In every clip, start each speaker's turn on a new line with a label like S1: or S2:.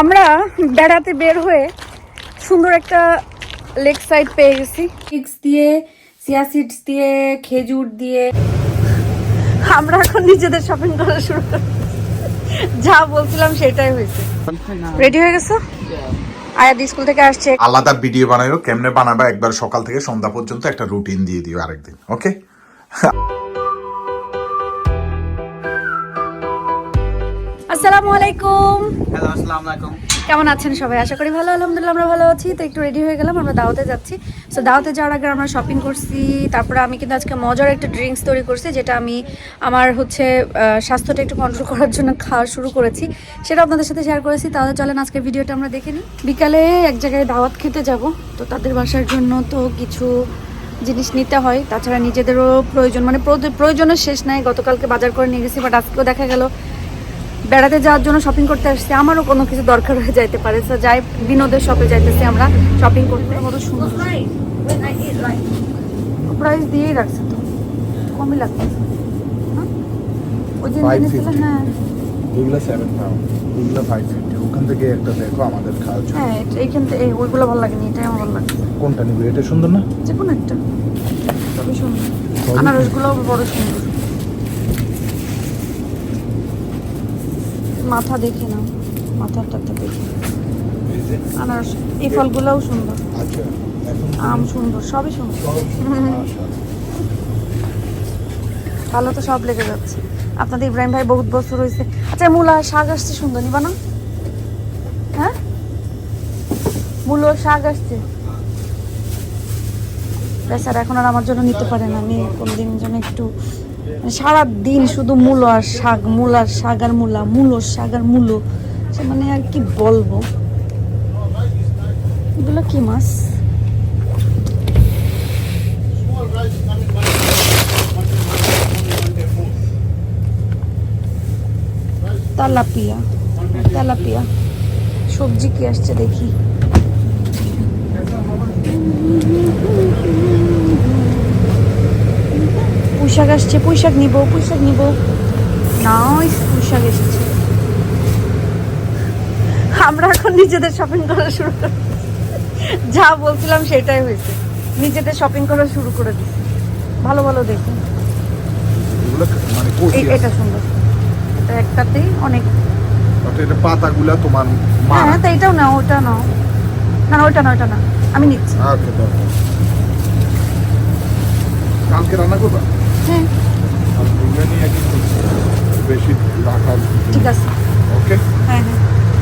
S1: আমরা বেড়াতে বের হয়ে সুন্দর একটা লেক সাইড পেয়ে গেছি। চিক্স দিয়ে সিয়া সিডস দিয়ে খেজুর দিয়ে। আমরা এখন নিজেদের শপিং করা শুরু করি যা বলছিলাম সেটাই হয়েছে। রেডি হয়ে গেছো? আয়াত স্কুল থেকে আসছে।
S2: আলাদা ভিডিও বানাইও। কেমনে বানাবা? একবার সকাল থেকে সন্ধ্যা পর্যন্ত একটা রুটিন দিয়ে দিও আরেকদিন ওকে
S1: আসসালামু আলাইকুম।
S3: হ্যালো আসসালামু আলাইকুম।
S1: কেমন আছেন সবাই? আশা করি ভালো আলহামদুলিল্লাহ আমরা ভালো আছি। তো একটু রেডি হয়ে গেলাম আমরা দাওয়াতে যাচ্ছি। সো দাওয়াতে যাওয়ার আগে আমরা শপিং করছি। তারপরে আমি কিন্তু আজকে মজার একটা ড্রিঙ্কস তৈরি করছি যেটা আমি আমার হচ্ছে স্বাস্থ্যটা একটু কন্ট্রোল করার জন্য খাওয়া শুরু করেছি। সেটা আপনাদের সাথে শেয়ার করেছি। তাহলে চলেন আজকে ভিডিওটা আমরা দেখে নিই। বিকালে এক জায়গায় দাওয়াত খেতে যাব। তো তাদের বাসার জন্য তো কিছু জিনিস নিতে হয়। তাছাড়া নিজেদেরও প্রয়োজন মানে প্রয়োজ- প্রয়োজনের শেষ নাই। গতকালকে বাজার করে নিয়ে গেছি বাট আজকেও দেখা গেল বেড়াতে যাওয়ার জন্য শপিং করতে আসছি। আমারও কোনো কিছু দরকার হয়ে যাইতে পারে। তো যাই বিনোদের শপে যাইতেছি আমরা। শপিং করতে। কত সুন্দর প্রাইস দিয়েই রাখছে তো। কমই লাগছে। হ্যাঁ? ওই যে হ্যাঁ।
S2: এগুলো সেভেন পাউন্ড এগুলো ফাইভ ফিফটি ওখান থেকে একটা দেখো আমাদের খাওয়ার
S1: হ্যাঁ এটা- এইখান থেকে ওইগুলো ভালো লাগেনি এটাই আমার ভালো লাগছে।
S2: কোনটা নিবে? এটা সুন্দর না?
S1: যে কোনো একটা। সবই সুন্দর। আনারসগুলো বড় সুন্দর। মাথা দেখে নাও। মাথাটা দেখে আনারস এই ফলগুলোও সুন্দর।
S2: আচ্ছা
S1: আম সুন্দর সবই সুন্দর। ভালো তো সব লেগে যাচ্ছে। আপনাদের ইব্রাহিম ভাই বহুত বছর হয়েছে আচ্ছা মূলা শাক আসছে সুন্দর নিবা না? হ্যাঁ? মূলো শাক আসছে? বেচারা এখন আর আমার জন্য নিতে পারে না। আমি কোনদিন যেন একটু সারা দিন শুধু মূলো আর শাক মূলার শাক আর মূলা, মূলো, শাক আর মূলো। মানে আর কি বলব? এগুলো কি মাছ? Tilapia tilapia. সবজি কি আসছে দেখি। পুঁইশাক আসছে পুঁইশাক নিব পুঁইশাক নিব। নাই পুঁইশাক এসেছে। আমরা এখন নিজেদের শপিং করা শুরু করি যা বলছিলাম সেটাই হয়েছে। নিজেদের শপিং করা শুরু করে দিচ্ছি। ভালো ভালো দেখুন
S2: মানে
S1: এটা সুন্দর। এটা একটাতেই অনেক
S2: এটা পাতাগুলা তোমার
S1: হ্যাঁ তো এটাও নাও ওটা নাও। না না ওইটা না ওইটা না আমি নিচ্ছি।
S2: দরকার কালকে রান্না করবা?
S1: হ্যাঁ
S2: বেশি রাখার
S1: ঠিক আছে।
S2: ওকে
S1: হ্যাঁ হ্যাঁ।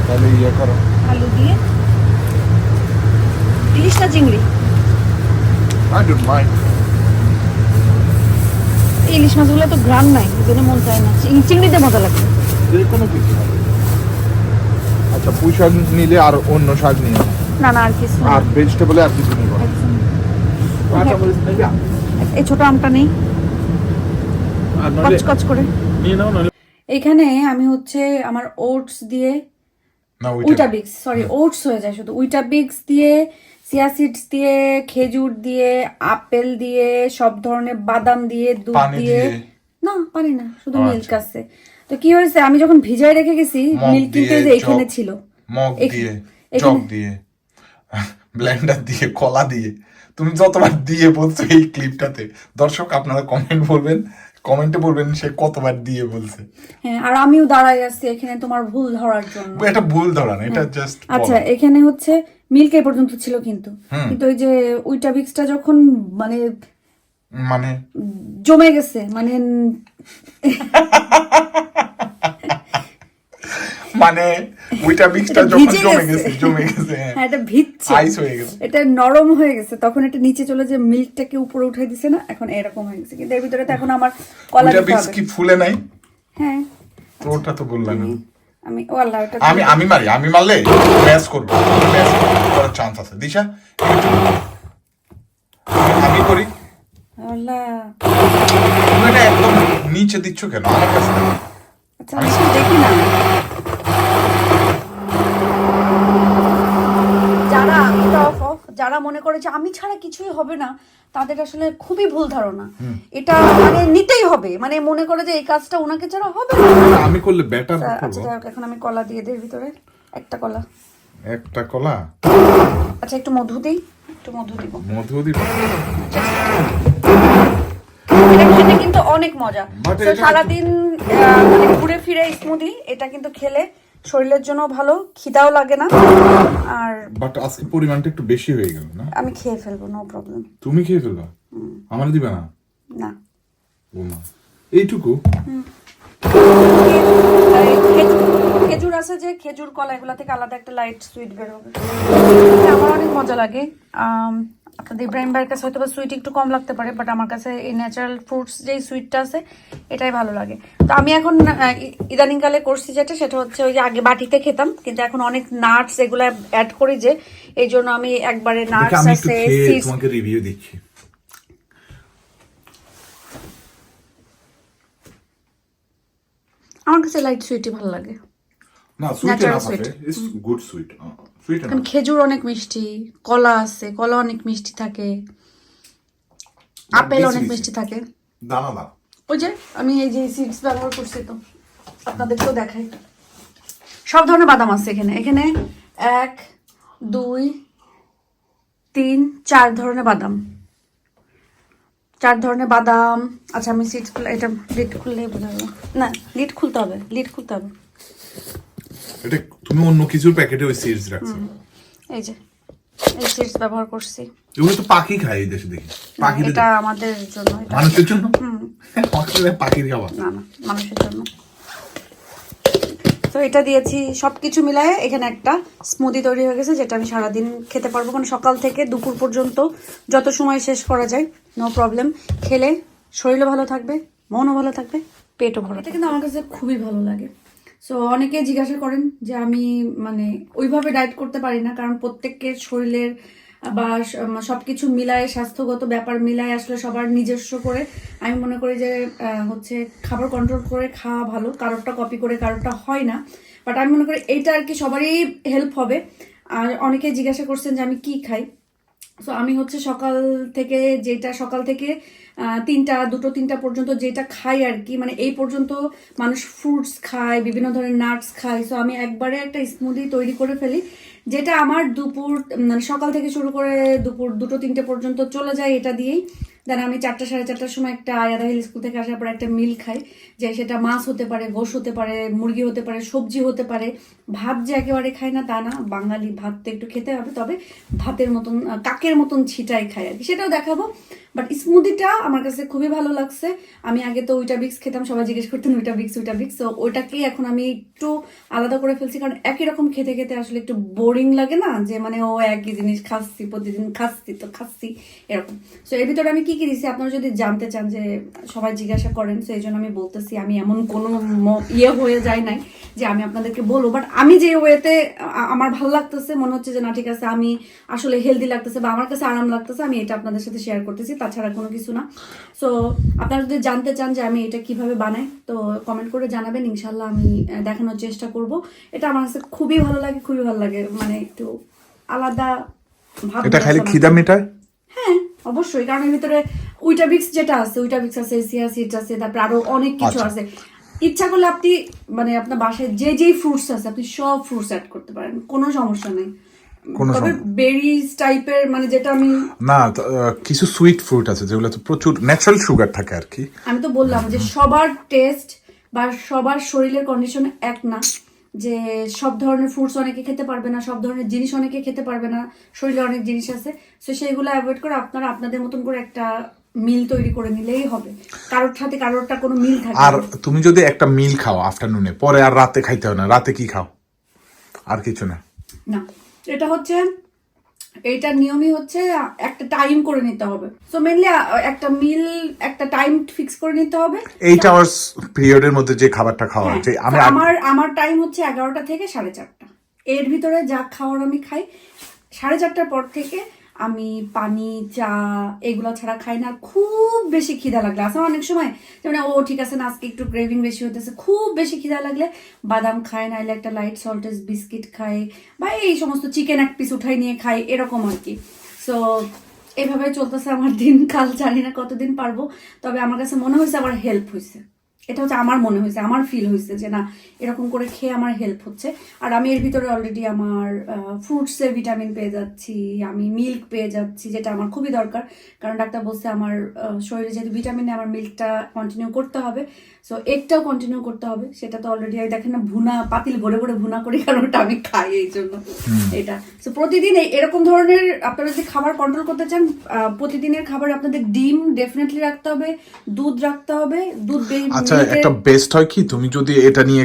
S2: তাহলে ইয়ে করো
S1: আলু দিয়ে। ইলিশ না চিংড়ি।
S2: আই ডোন্ট মাইন্ড
S1: ইলিশ মাছগুলো তো গ্রাম নাই এই মন চায় না। চিংড়িতে মজা লাগে।
S2: যে কোনো কিছু। আচ্ছা পুঁই শাক নিলে আর অন্য শাক নিয়ে
S1: না না আর কিছু।
S2: আর ভেজিটেবলে আর কিছু নিব নেবে
S1: এই ছোট আমটা নেই। কচকচ করে।
S2: নিয়ে নাও নাহলে
S1: এখানে আমি হচ্ছে আমার ওটস দিয়ে
S2: না
S1: উইটা বিক্স সরি ওটস হয়ে যায় শুধু। উইটা বিক্স দিয়ে চিয়া সিডস দিয়ে খেজুর দিয়ে আপেল দিয়ে সব ধরনের বাদাম দিয়ে দুধ দিয়ে? না পারি না শুধু মিল্ক আছে। তো কি হয়েছে? আমি যখন ভিজায় রেখে গেছি মিল্ক কিন্তু যে এখানে ছিল।
S2: মগ দিয়ে চক দিয়ে ব্লেন্ডার দিয়ে কলা দিয়ে। তুমি যতবার দিয়ে বলছো এই ক্লিপটাতে দর্শক আপনারা কমেন্ট বলবেন। কমেন্টে বলবেন সে কতবার দিয়ে বলছে।
S1: হ্যাঁ আর আমিও দাঁড়ায় আছি এখানে তোমার ভুল ধরার জন্য।
S2: এটা ভুল ধরা না এটা জাস্ট
S1: আচ্ছা এখানে হচ্ছে মিল্কে পর্যন্ত ছিল কিন্তু। কিন্তু ওই যে উইটা বিক্সটা যখন মানে
S2: মানে?
S1: জমে গেছে মানে
S2: মানে ওইটা মিক্সটা যখন জমে
S1: গেছে।
S2: জমে গেছে হ্যাঁ।
S1: হ্যাঁ এটা ভিজছে।
S2: আইস হয়ে গেছে।
S1: এটা নরম হয়ে গেছে তখন এটা নিচে চলে যে মিল্কটাকে উপরে উঠাই দিছে না এখন এরকম হয়ে গেছে। কিন্তু এর ভিতরে তো এখন আমার কলা
S2: ওইটা ফুলে নাই?
S1: হ্যাঁ।
S2: তো ওটা তো বললাম। না
S1: আমি ও আল্লাহ ওটা
S2: আমি আমি মারি আমি মারলে ম্যাচ করব ম্যাচ করার চান্স আছে। দিশা আমি করি।
S1: আল্লাহ।
S2: একদম নিচে দিচ্ছ কেন? আমার কাছে
S1: আচ্ছা আমি দেখি না যারা এটা off off, যারা মনে করে যে আমি ছাড়া কিছুই হবে না তাদের আসলে খুবই ভুল ধারণা। এটা মানে নিতেই হবে। মানে মনে করে যে এই কাজটা ওনাকে ছাড়া হবে না।
S2: আমি করলে বেটার
S1: আচ্ছা, আচ্ছা যাই হোক, এখন আমি কলা দিয়ে দিই ভিতরে। একটা কলা।
S2: একটা কলা?
S1: আচ্ছা একটু মধু দিই। একটু মধু দিব।
S2: মধু দিবা।
S1: এটা খেতে কিন্তু অনেক মজা। সারাদিন মানে ঘুরে ফিরে স্মুদি এটা কিন্তু খেলে শরীরের জন্য ভালো খিদাও লাগে না। আর
S2: বাট আজকে পরিমাণটা একটু বেশি হয়ে গেল না?
S1: আমি খেয়ে ফেলব নো প্রবলেম
S2: তুমি খেয়ে ফেলবা আমার দিবে না?
S1: না।
S2: বোমা। এইটুকু?
S1: খেজুর খেজুর আছে যে খেজুর কলা এগুলা থেকে আলাদা একটা লাইট সুইট বের হবে। আমার অনেক মজা লাগে। আপনাদের ইব্রাহিম ভাইয়ের কাছে হয়তো বা সুইট একটু কম লাগতে পারে বাট আমার কাছে এই ন্যাচারাল ফ্রুটস যেই সুইটটা আছে এটাই ভালো লাগে। তো আমি এখন ইদানিংকালে করছি যেটা সেটা হচ্ছে ওই যে আগে বাটিতে খেতাম কিন্তু এখন অনেক নাটস এগুলা অ্যাড করি যে এই জন্য আমি একবারে নাটস আছে
S2: তোমাকে রিভিউ দিচ্ছি।
S1: আমার কাছে লাইট সুইটই ভালো লাগে।
S2: না সুইট গুড সুইট
S1: কারণ খেজুর অনেক মিষ্টি কলা আছে কলা অনেক মিষ্টি থাকে আপেল অনেক মিষ্টি থাকে।
S2: দানা
S1: ওই যে আমি এই যে সিডস ব্যবহার করছি তো আপনাদেরকেও দেখাই। সব ধরনের বাদাম আছে এখানে। এখানে এক দুই তিন চার ধরনের বাদাম। চার ধরনের বাদাম। আচ্ছা আমি সিডস খুলে এটা লিড খুললেই বোঝা না লিড খুলতে হবে লিড খুলতে হবে।
S2: এটা তুমি অন্য কিছুর প্যাকেটে ওই সিডস রাখছো।
S1: এই যে এই সিডস ব্যবহার করছি।
S2: এগুলো তো পাখি খায় এই দেশে দেখি। পাখি
S1: এটা আমাদের জন্য এটা
S2: মানুষের জন্য? মানুষের পাখির খাবার
S1: না না মানুষের জন্য। তো এটা দিয়েছি সব কিছু মিলায়ে এখানে একটা স্মুদি তৈরি হয়ে গেছে যেটা আমি সারাদিন খেতে পারব। কারণ সকাল থেকে দুপুর পর্যন্ত যত সময় শেষ করা যায় নো প্রবলেম খেলে শরীরও ভালো থাকবে মনও ভালো থাকবে পেটও ভালো এটা কিন্তু আমার কাছে খুবই ভালো লাগে। সো অনেকে জিজ্ঞাসা করেন যে আমি মানে ওইভাবে ডায়েট করতে পারি না, কারণ প্রত্যেকের শরীরের বা সব কিছু মিলায়, স্বাস্থ্যগত ব্যাপার মিলায় আসলে সবার নিজস্ব করে। আমি মনে করি যে হচ্ছে খাবার কন্ট্রোল করে খাওয়া ভালো, কারোরটা কপি করে কারোরটা হয় না। বাট আমি মনে করি এইটা আর কি সবারই হেল্প হবে। আর অনেকে জিজ্ঞাসা করছেন যে আমি কি খাই? সো আমি হচ্ছে সকাল থেকে যেটা সকাল থেকে তিনটা, দুটো, তিনটা পর্যন্ত যেটা খাই আর কি মানে এই পর্যন্ত মানুষ ফ্রুটস খায়, বিভিন্ন ধরনের নাটস খায়। সো আমি একবারে একটা স্মুদি তৈরি করে ফেলি, যেটা আমার দুপুর মানে সকাল থেকে শুরু করে দুপুর দুটো, তিনটে পর্যন্ত চলে যায় এটা দিয়েই। দেন আমি চারটা, সাড়ে চারটার সময় একটা আয়াদা হিল স্কুল থেকে আসার পর একটা মিল খাই, যে সেটা মাছ হতে পারে, গোশ হতে পারে, মুরগি হতে পারে, সবজি হতে পারে। ভাত যে একেবারে খায় না তা না, বাঙালি ভাত তো একটু খেতে হবে, তবে ভাতের মতন, কাকের মতন ছিটাই খায় আর কি। সেটাও দেখাবো। বাট স্মুদিটা আমার কাছে খুবই ভালো লাগছে। আমি আগে তো ওইটা বিক্স খেতাম, সবাই জিজ্ঞেস করতেন ওইটা বিক্স ওইটা বিক্স তো ওইটাকে এখন আমি একটু আলাদা করে ফেলছি, কারণ একই রকম খেতে খেতে আসলে একটু বোরিং লাগে না? যে মানে ও, একই জিনিস খাচ্ছি, প্রতিদিন খাচ্ছি তো খাচ্ছি, এরকম। সো এর ভিতরে আমি কি কি দিছি? আপনারা যদি জানতে চান যে সবাই জিজ্ঞাসা করেন তো এই জন্য আমি বলতেছি, আমি এমন কোনো ইয়ে হয়ে যায় নাই যে আমি আপনাদেরকে বলব। বাট আমি যে ওয়েতে আমার ভালো লাগতেছে, মনে হচ্ছে যে না, ঠিক আছে, আমি আসলে হেলদি লাগতেছে বা আমার কাছে আরাম লাগতেছে, আমি এটা আপনাদের সাথে শেয়ার করতেছি। তাছাড়া কোনো কিছু না। সো আপনারা যদি জানতে চান যে আমি এটা কীভাবে বানাই তো কমেন্ট করে জানাবেন। ইনশাল্লাহ আমি দেখানোর চেষ্টা করব। এটা আমার কাছে খুবই ভালো লাগে খুবই ভালো লাগে। মানে একটু আলাদা ভাব
S2: এটা খালি খিদা মেটায়?
S1: হ্যাঁ অবশ্যই। কারণ এর ভিতরে উইটাবিক্স যেটা আছে উইটাবিক্স আছে সিয়া সিডস আছে তারপরে আরও অনেক কিছু
S2: আচ্ছা।
S1: আছে। ইচ্ছা করলে আপনি মানে আপনার বাসায় যে যেই ফ্রুটস আছে আপনি সব ফ্রুটস অ্যাড করতে পারেন। কোনো সমস্যা নেই।
S2: কোনো
S1: বেরিজ টাইপের মানে যেটা আমি
S2: না কিছু সুইট ফ্রুট আছে যেগুলো তো প্রচুর ন্যাচারাল সুগার থাকে আর কি।
S1: আমি তো বললাম যে সবার টেস্ট বা সবার শরীরের কন্ডিশন এক না যে সব ধরনের ফ্রুটস অনেকে খেতে পারবে না সব ধরনের জিনিস অনেকে খেতে পারবে না শরীরে অনেক জিনিস আছে। তো সেইগুলো অ্যাভয়েড করে আপনারা আপনাদের মতন করে একটা মিল তৈরি করে নিলেই হবে। কারোর সাথে কারোরটা কোনো মিল থাকে
S2: আর তুমি যদি একটা মিল খাও আফটারনুনে পরে আর রাতে খাইতে হয় না রাতে কি খাও? আর কিছু না।
S1: না। এটা হচ্ছে এইটার নিয়মই হচ্ছে একটা টাইম করে নিতে হবে। সো মেনলি একটা মিল একটা টাইম ফিক্স করে নিতে হবে।
S2: এইট আওয়ার্স পিরিয়ডের মধ্যে যে খাবারটা খাওয়া
S1: হ্যাঁ,
S2: হচ্ছে আমি
S1: আমার আমার টাইম হচ্ছে এগারোটা থেকে সাড়ে চারটা। এর ভিতরে যা খাওয়ার আমি খাই সাড়ে চারটার পর থেকে আমি পানি, চা এগুলো ছাড়া খাই না। খুব বেশি খিদা লাগলে। আসলে অনেক সময় যেমন, ও ঠিক আছে না, আজকে একটু ক্রেভিং বেশি হতেছে খুব বেশি খিদা লাগলে বাদাম খাই নাইলে একটা লাইট সল্টেজ বিস্কিট খাই বা এই সমস্ত চিকেন এক পিস উঠাই নিয়ে খাই এরকম আর কি। সো এভাবে চলতেছে আমার দিন কাল জানি না কতদিন পারব, তবে আমার কাছে মনে হয়েছে আবার হেল্প হয়েছে এটা হচ্ছে আমার মনে হয়েছে আমার ফিল হয়েছে যে না এরকম করে খেয়ে আমার হেল্প হচ্ছে। আর আমি এর ভিতরে অলরেডি আমার ফ্রুটসের ভিটামিন পেয়ে যাচ্ছি আমি মিল্ক পেয়ে যাচ্ছি যেটা আমার খুবই দরকার। কারণ ডাক্তার বলছে আমার শরীরে যেহেতু ভিটামিন আমার মিল্কটা কন্টিনিউ করতে হবে। সো এগটাও কন্টিনিউ করতে হবে সেটা তো অলরেডি আমি দেখেন না ভুনা পাতিল ভরে ভরে ভুনা করি কারণ ওটা আমি খাই এই জন্য। এটা। সো প্রতিদিন এরকম ধরনের আপনারা যদি খাবার কন্ট্রোল করতে চান প্রতিদিনের খাবার আপনাদের ডিম ডেফিনেটলি রাখতে হবে দুধ রাখতে হবে দুধ
S2: আচ্ছা একটা বেস্ট হয় কি? তুমি যদি এটা নিয়ে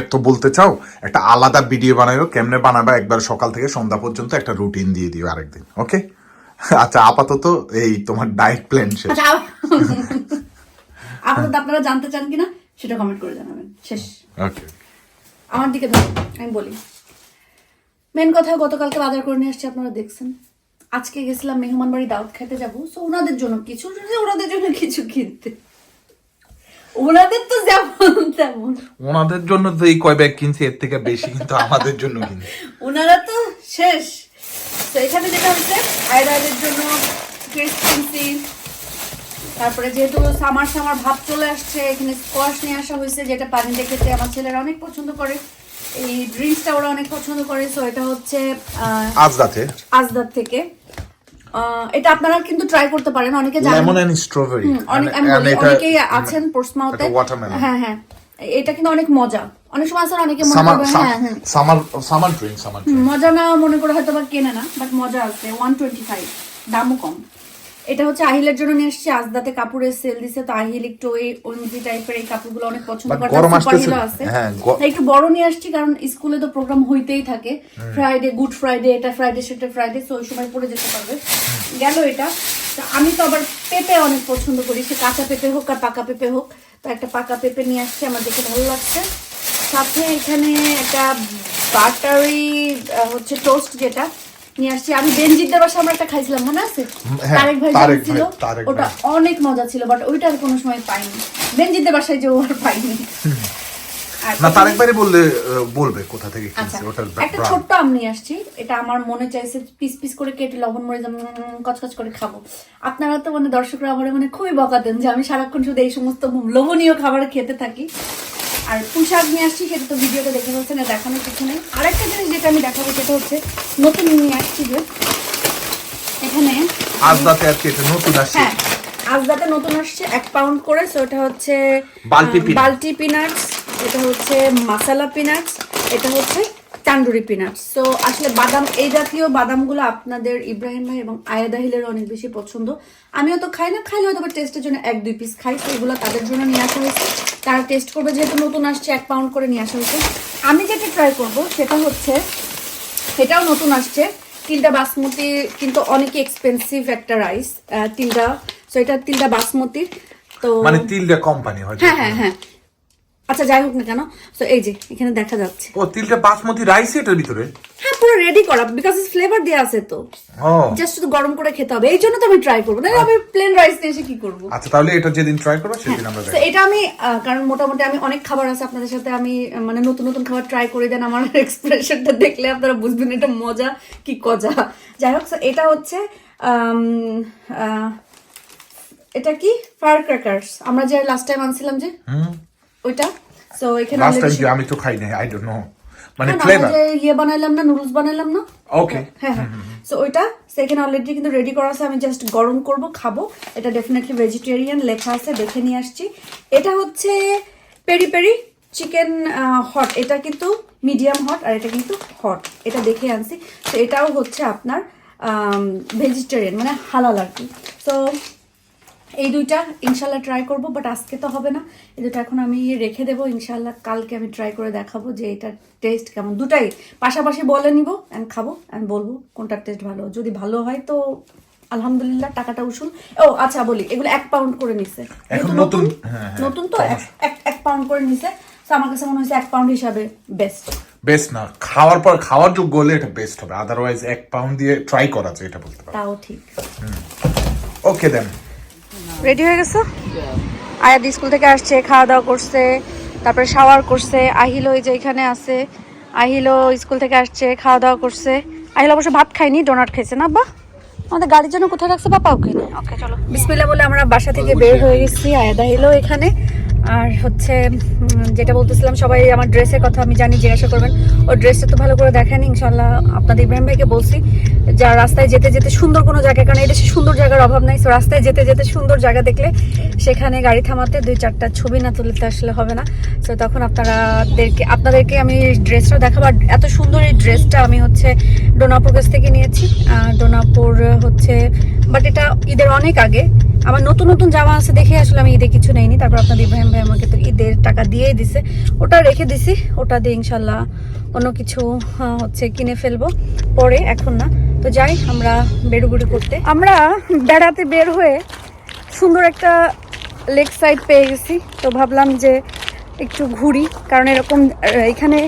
S2: এত বলতে চাও একটা আলাদা ভিডিও বানাইও কেমনে বানাবা? একবার সকাল থেকে সন্ধ্যা পর্যন্ত একটা রুটিন দিয়ে দিও আরেকদিন ওকে আচ্ছা আপাতত এই তোমার ডায়েট প্ল্যান শেষ।
S1: আচ্ছা আপাতত আপনারা জানতে চান কিনা সেটা কমেন্ট করে জানাবেন। শেষ।
S2: ওকে
S1: আমার দিকে ধরুন আমি বলি। মেন কথা গতকালকে বাজার করে নিয়ে আসছি আপনারা দেখছেন। আজকে গেছিলাম মেহমান বাড়ি দাওয়াত খেতে যাব সো ওনাদের জন্য কিছু ওনাদের জন্য কিছু কিনতে। ওনাদের তো যেমন তেমন।
S2: ওনাদের জন্য তো এই কয় ব্যাগ কিনছি এর থেকে বেশি কিন্তু আমাদের জন্য কিনছি।
S1: ওনারা তো শেষ। তো এখানে যেটা হচ্ছে আয়রাদের জন্য ক্রিস কিনছি। তারপরে যেহেতু সামার সামার ভাব চলে আসছে এখানে স্কোয়াশ নিয়ে আসা হয়েছে যেটা পানিতে খেতে আমার ছেলেরা অনেক পছন্দ করে। এই ড্রিঙ্কসটা ওরা অনেক পছন্দ করে। সো এটা হচ্ছে আহ,
S2: আজ রাতে
S1: আজদার থেকে। এটা আপনারা কিন্তু ট্রাই করতে পারেন অনেকে জানেন।
S2: লেমন এন্ড স্ট্রবেরি
S1: অনেক অনেকেই আছেন
S2: পোস্টমাউতে
S1: হ্যাঁ হ্যাঁ। এটা কিন্তু অনেক মজা। অনেক সময় আছে অনেকে মনে করে হ্যাঁ হ্যাঁ।
S2: সামার সামার ড্রিঙ্ক সামার
S1: মজা না মনে করে হয়তো বা কেনে না বাট মজা আছে। ওয়ান টোয়েন্টি ফাইভ দামও কম। এটা হচ্ছে আহিলের জন্য নিয়ে এসেছি আজদাতে কাপড়ের সেল দিছে তো আহিল একটু ওই ওনজি টাইপের এই কাপড়গুলো অনেক পছন্দ করে
S2: গরম আসতেছে। হ্যাঁ,
S1: একটু বড় নিয়ে আসছি কারণ স্কুলে তো প্রোগ্রাম হইতেই থাকে। ফ্রাইডে গুড ফ্রাইডে এটা ফ্রাইডে সেটা ফ্রাইডে তো ওই সময় পড়ে যেতে পারবে। গেল এটা। তো আমি তো আবার পেঁপে অনেক পছন্দ করি সে কাঁচা পেঁপে হোক আর পাকা পেঁপে হোক। তো একটা পাকা পেঁপে নিয়ে আসছি আমার দেখে ভালো লাগছে। সাথে এখানে একটা বাটারি হচ্ছে টোস্ট যেটা। নিয়ে আসছি। আমি বেনজিদের বাসা আমরা একটা খাইছিলাম মনে আছে?
S2: হ্যাঁ,
S1: তারেক ভাই ছিল ওটা অনেক মজা ছিল বাট ওইটা কোনো সময় পাইনি। বেনজিদের বাসায় যে ও পাইনি।
S2: না তারেক বাইরে বললে বলবে কোথা থেকে
S1: আচ্ছা
S2: কিনছে ওটার
S1: একটা ছোট্ট আম নিয়ে আসছি। এটা আমার মনে চাইছে পিস পিস করে কেটে লবণ কচকচ করে খাব। আপনারা তো মানে দর্শকরা আমার মানে খুবই বকাতেন যে আমি সারাক্ষণ শুধু এই সমস্ত লোভনীয় খাবার খেতে থাকি। আর পোশাক নিয়ে আসছি সেটা তো ভিডিওতে দেখে বলছে না দেখানোর কিছু নেই। আরেকটা জিনিস যেটা আমি দেখাবো সেটা হচ্ছে নতুন নিয়ে আসছি যে এখানে
S2: আজ রাতে আর কি এটা নতুন আসছে।
S1: হ্যাঁ আজদাতে নতুন আসছে এক পাউন্ড করে সো এটা হচ্ছে
S2: বালতি
S1: পিনাটস এটা হচ্ছে মাসালা পিনাটস এটা হচ্ছে তান্ডুরি পিনাটস তো আসলে বাদাম এই জাতীয় বাদামগুলো আপনাদের ইব্রাহিম ভাই এবং আয়াদাহিলের অনেক বেশি পছন্দ। আমিও তো খাই না খাইলে হয়তো টেস্টের জন্য এক দুই পিস খাই তো এগুলো তাদের জন্য নিয়ে আসা হয়েছে। তারা টেস্ট করবে যেহেতু নতুন আসছে এক পাউন্ড করে নিয়ে আসা হয়েছে। আমি যেটা ট্রাই করব সেটা হচ্ছে এটাও নতুন আসছে তিলটা বাসমতি কিন্তু অনেক এক্সপেন্সিভ একটা রাইস তিলটা সো এটা তিলটা বাসমতির তো
S2: মানে তিলটা কোম্পানি হয়
S1: হ্যাঁ হ্যাঁ হ্যাঁ। আচ্ছা যাই হোক না কেন তো এই যে এখানে দেখা যাচ্ছে।
S2: ও তিলটা বাসমতি রাইস এটার ভিতরে?
S1: হ্যাঁ পুরো রেডি করা বিকজ ফ্লেভার দেওয়া আছে তো। জাস্ট শুধু গরম করে খেতে হবে এই জন্য তো আমি ট্রাই করব না আমি প্লেন রাইস নিয়ে এসে কি করব?
S2: আচ্ছা তাহলে এটা যেদিন ট্রাই করব সেদিন আমরা
S1: তো এটা আমি কারণ মোটামুটি আমি অনেক খাবার আছে আপনাদের সাথে আমি মানে নতুন নতুন খাবার ট্রাই করে দেন আমার এক্সপ্রেশনটা দেখলে আপনারা বুঝবেন এটা মজা কি কজা। যাই হোক এটা হচ্ছে এটা কি? ফায়ার ক্র্যাকার্স আমরা যে লাস্ট টাইম আনছিলাম যে? ওইটা? সো এখানে
S2: লাস্ট টাইম আমি তো খাই নাই আই ডোন্ট নো মানে ফ্লেভার
S1: ইয়ে বানাইলাম না নুডলস বানাইলাম না?
S2: ওকে
S1: হ্যাঁ হ্যাঁ সো ওইটা সেখানে অলরেডি কিন্তু রেডি করা আছে আমি জাস্ট গরম করব খাব। এটা ডেফিনেটলি ভেজিটেরিয়ান লেখা আছে দেখে নিয়ে আসছি। এটা হচ্ছে পেরি পেরি চিকেন হট এটা কিন্তু মিডিয়াম হট আর এটা কিন্তু হট এটা দেখে আনছি। তো এটাও হচ্ছে আপনার ভেজিটেরিয়ান মানে হালাল আর কি। তো এই দুইটা ইনশাল্লাহ ট্রাই করব বাট আজকে তো হবে না। এই দুটো এখন আমি রেখে দেবো ইনশাল্লাহ কালকে আমি ট্রাই করে দেখাবো যে এটার টেস্ট কেমন। দুটাই পাশাপাশি বলে নিব অ্যান্ড খাব অ্যান্ড বলব কোনটার টেস্ট ভালো। যদি ভালো হয় তো আলহামদুলিল্লাহ টাকাটা উসুল। ও আচ্ছা বলি এগুলো এক পাউন্ড করে নিছে।
S2: নতুন, হ্যাঁ, হ্যাঁ,
S1: নতুন তো এক পাউন্ড করে নিছে। তো আমার কাছে মনে হয়েছে এক পাউন্ড হিসাবে বেস্ট
S2: বেস্ট না খাওয়ার পর খাওয়ার যোগ্য হলে এটা বেস্ট হবে। আদারওয়াইজ এক পাউন্ড দিয়ে ট্রাই করা যায় এটা বলতে পারো।
S1: তাও ঠিক।
S2: ওকে দেন
S1: রেডি হয়ে গেছো? আয়াদ স্কুল থেকে আসছে খাওয়া দাওয়া করছে, তারপরে শাওয়ার করছে। আহিল ওই যে এখানে আছে। আহিলো স্কুল থেকে আসছে খাওয়া দাওয়া করছে। আহিল অবশ্য ভাত খাইনি ডোনাট খাইছে না বা আমাদের গাড়ির জন্য কোথায় রাখছে বাপা ওকে ওকে, চলো। বিসমিল্লা বলে আমরা বাসা থেকে বের হয়ে গেছি আয়াদা আহিলও এখানে। আর হচ্ছে যেটা বলতেছিলাম, সবাই আমার ড্রেসের কথা আমি জানি, জিজ্ঞাসা করবেন। ও ড্রেসটা তো ভালো করে দেখেন ইনশাল্লাহ আপনাদের ইব্রাহিম ভাইকে বলছি। যা রাস্তায় যেতে যেতে সুন্দর কোনো জায়গা, কারণ এই দেশে সুন্দর জায়গার অভাব নাই তো রাস্তায় যেতে যেতে সুন্দর জায়গা দেখলে সেখানে গাড়ি থামাতে দুই চারটা ছবি না তুলতে আসলে হবে না। তো তখন আপনারাদেরকে, আপনাদেরকে আমি ড্রেসটা দেখাবো। এত সুন্দর এই ড্রেসটা আমি হচ্ছে ডোনাপুর কাছ থেকে নিয়েছি। ডোনাপুর হচ্ছে, বাট এটা ঈদের অনেক আগে। আমার নতুন নতুন জামা আছে দেখে আসলে আমি ঈদে কিছু নেইনি। তারপর আপনাদের ইব্রাহিম ভাই আমাকে তো ঈদের টাকা দিয়েই দিছে। ওটা রেখে দিছি। ওটা দিয়ে ইনশাল্লাহ অন্য কিছু হচ্ছে কিনে ফেলব। পরে, এখন না। তো যাই, আমরা বেরুগুড়ি করতে। আমরা বেড়াতে বের হয়ে সুন্দর একটা লেক সাইড পেয়ে গেছি। তো ভাবলাম যে একটু ঘুরি। কারণ এরকম এখানে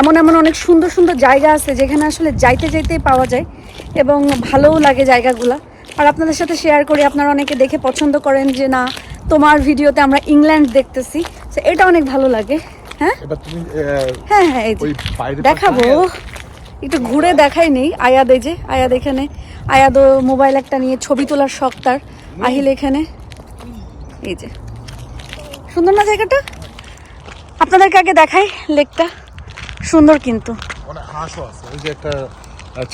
S1: এমন এমন অনেক সুন্দর সুন্দর জায়গা আছে যেখানে আসলে যাইতে যাইতেই পাওয়া যায় এবং ভালোও লাগে জায়গাগুলো। আর আপনাদের সাথে শেয়ার করি আপনারা অনেকে দেখে পছন্দ করেন যে না তোমার ভিডিওতে আমরা ইংল্যান্ড দেখতেছি। তো এটা অনেক ভালো লাগে হ্যাঁ? হ্যাঁ হ্যাঁ এই যে দেখাবো। একটু ঘুরে দেখাই নেই আয়াদ এই যে আয়াদ এখানে। আয়াদ মোবাইল একটা নিয়ে ছবি তোলার শখ তার আহিল এখানে। এই যে। সুন্দর না জায়গাটা? আপনাদেরকে আগে দেখাই লেকটা। সুন্দর কিন্তু।
S3: অনেক হাঁসও আছে ওই যে একটা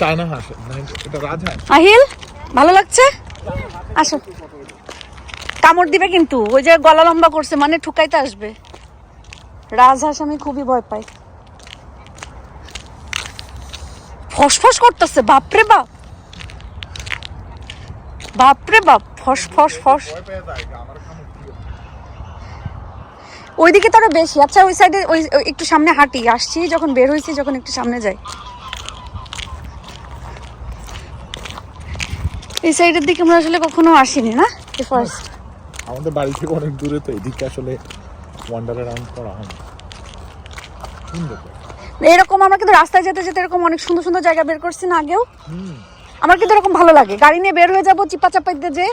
S3: চায়না হাঁস মানে এটা রাজহাঁস।
S1: আহিল? ভালো লাগছে? আসো। কামড় দিবে কিন্তু, ওই যে গলা লম্বা করছে মানে ঠুকাইতে আসবে। রাজহাঁস আমি খুবই ভয় পাই। ফসফস করতেছে, বাপরে বাপ। বাপরে বাপ, ফস ফস ফস। ওইদিকে তো আরও বেশি। আচ্ছা ওই সাইডে ওই, একটু সামনে হাঁটি, আসছি, যখন বের হয়েছি যখন একটু সামনে যাই। এই সাইডের দিকে আমরা আসলে কখনো আসিনি না? ফার্স্ট
S3: আমাদের বাড়ি থেকে অনেক দূরে তো এদিকে আসলে ওয়ান্ডার অ্যারাউন্ড করা হয়।
S1: এরকম আমরা কিন্তু রাস্তায় যেতে যেতে এরকম অনেক সুন্দর সুন্দর জায়গা বের করছি না আগেও। আমার কিন্তু এরকম ভালো লাগে। গাড়ি নিয়ে বের হয়ে যাব চিপা চাপাইতে যে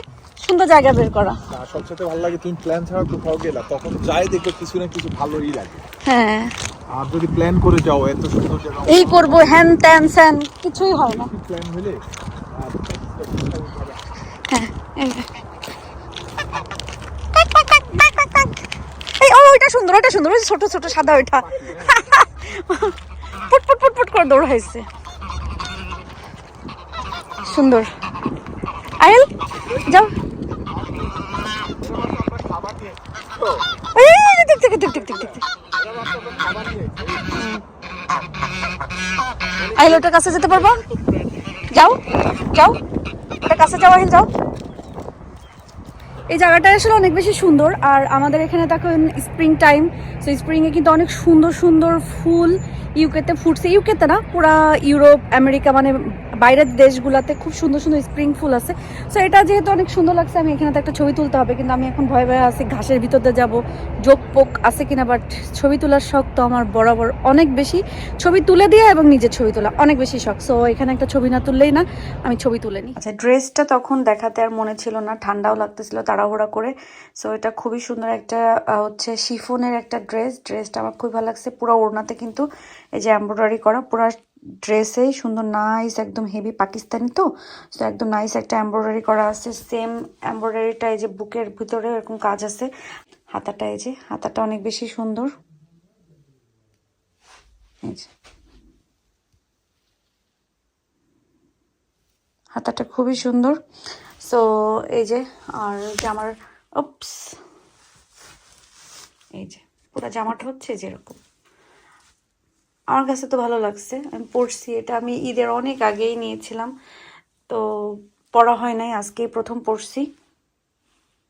S1: সুন্দর জায়গা বের করা।
S3: সবচেয়ে ভালো লাগে তুমি প্ল্যান ছাড়া কোথাও গেলা তখন যাই দেখবে কিছু না কিছু ভালোই লাগে।
S1: হ্যাঁ।
S3: আর যদি প্ল্যান করে যাও এত সুন্দর জায়গা।
S1: এই করব হ্যান ত্যান স্যান কিছুই হয় না।
S3: প্ল্যান হলে
S1: ও, ওইটা সুন্দর ওইটা সুন্দর, ওই ছোট ছোট সাদা ওইটা। ফুট ফুট ফুট ফুট করে দৌড়াইছে সুন্দর। আইল যাও। আইল ওটার কাছে যেতে পারব? যাও যাও। একটা কাছে যাও, আহিল, যাও। এই জায়গাটা আসলে অনেক বেশি সুন্দর, আর আমাদের এখানে তখন স্প্রিং টাইম সো স্প্রিংয়ে কিন্তু অনেক সুন্দর সুন্দর ফুল ইউকেতে ফুটছে। ইউকেতে না, পুরা ইউরোপ আমেরিকা মানে বাইরের দেশগুলোতে খুব সুন্দর সুন্দর স্প্রিং ফুল আছে। সো এটা যেহেতু অনেক সুন্দর লাগছে, আমি এখানে তো একটা ছবি তুলতে হবে, কিন্তু আমি এখন ভয় ভয়ে আছি, ঘাসের ভিতর দিয়ে যাব, যোগ পোক আছে কিনা বাট ছবি তোলার শখ তো আমার বরাবর অনেক বেশি। ছবি তুলে দিয়ে এবং নিজের ছবি তোলা, অনেক বেশি শখ। সো এখানে একটা ছবি না তুললেই না, আমি ছবি তুলে নিই। আচ্ছা ড্রেসটা তখন দেখাতে আর মনে ছিল না, ঠান্ডাও লাগতেছিল তাড়াহুড়া করে। সো এটা খুবই সুন্দর একটা হচ্ছে শিফনের একটা ড্রেস, ড্রেসটা আমার খুবই ভালো লাগছে, পুরো ওড়নাতে কিন্তু এই যে এমব্রয়ডারি করা, পুরো ড্রেসেই সুন্দর নাইস একদম হেভি পাকিস্তানি তো তো একদম নাইস একটা এমব্রয়ডারি করা আছে সেম এমব্রয়ডারিটা এই যে বুকের ভিতরে এরকম কাজ আছে, হাতাটা এই যে, হাতাটা অনেক বেশি সুন্দর। এই যে। হাতাটা খুবই সুন্দর। সো এই যে, আর জামার উপস এই যে, পুরো জামাটা হচ্ছে যেরকম আমার কাছে তো ভালো লাগছে। আমি পড়ছি এটা। আমি ঈদের অনেক আগেই নিয়েছিলাম। তো পরা হয় নাই, আজকেই প্রথম পরছি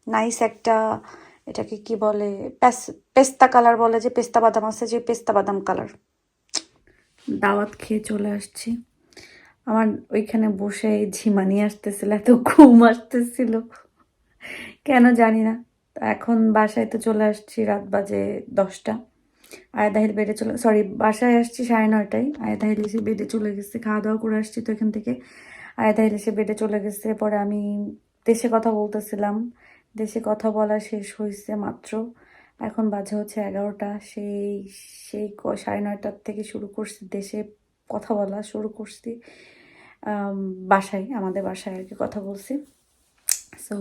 S1: নাইস একটা এটাকে কি বলে, পেস- পেস্তা কালার বলে যে পেস্তা বাদাম আছে, যে পেস্তা বাদাম কালার। দাওয়াত খেয়ে চলে আসছি। আমার ওইখানে বসে ঝিমানি আসতেছিল, এত ঘুম আসতেছিল। কেন জানি না। এখন বাসায় তো চলে আসছি রাত বাজে দশটা। আয়াদাহিল বেডে চলে সরি বাসায় আসছি সাড়ে নয়টায়। আয়াদাহিল এসে বেডে চলে গেছে খাওয়া দাওয়া করে আসছি তো এখান থেকে। আয়াদাহিল এসে বেডে চলে গেছে, পরে আমি দেশে কথা বলতেছিলাম। দেশে কথা বলা শেষ হয়েছে মাত্র। এখন বাজে হচ্ছে এগারোটা, সেই সেই সাড়ে নয়টার থেকে শুরু করছি দেশে কথা বলা শুরু করছি। বাসায়, আমাদের বাসায় আর কি কথা বলছি। সো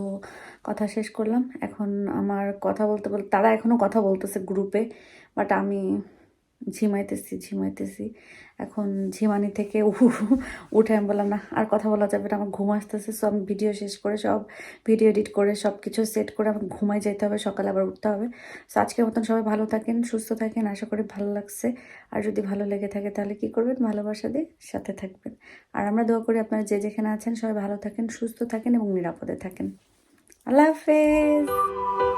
S1: কথা শেষ করলাম। এখন আমার কথা বলতে বলতে তারা এখনও কথা বলতেছে গ্রুপে বাট আমি ঝিমাইতেছি ঝিমাইতেছি। এখন ঝিমানি থেকে উঠে আমি বললাম, না, আর কথা বলা যাবে না, আমার ঘুম আসতেছে। সো আমি ভিডিও শেষ করে সব ভিডিও এডিট করে সব কিছু সেট করে আমার ঘুমাই যেতে হবে, সকালে আবার উঠতে হবে। সো আজকের মতন সবাই ভালো থাকেন, সুস্থ থাকেন, আশা করি ভালো লাগছে। আর যদি ভালো লেগে থাকে তাহলে কি করবেন? ভালোবাসা দিয়ে সাথে থাকবেন। আর আমরা দোয়া করি আপনারা যে যেখানে আছেন সবাই ভালো থাকেন, সুস্থ থাকেন এবং নিরাপদে থাকেন। আল্লাহ হাফেজ!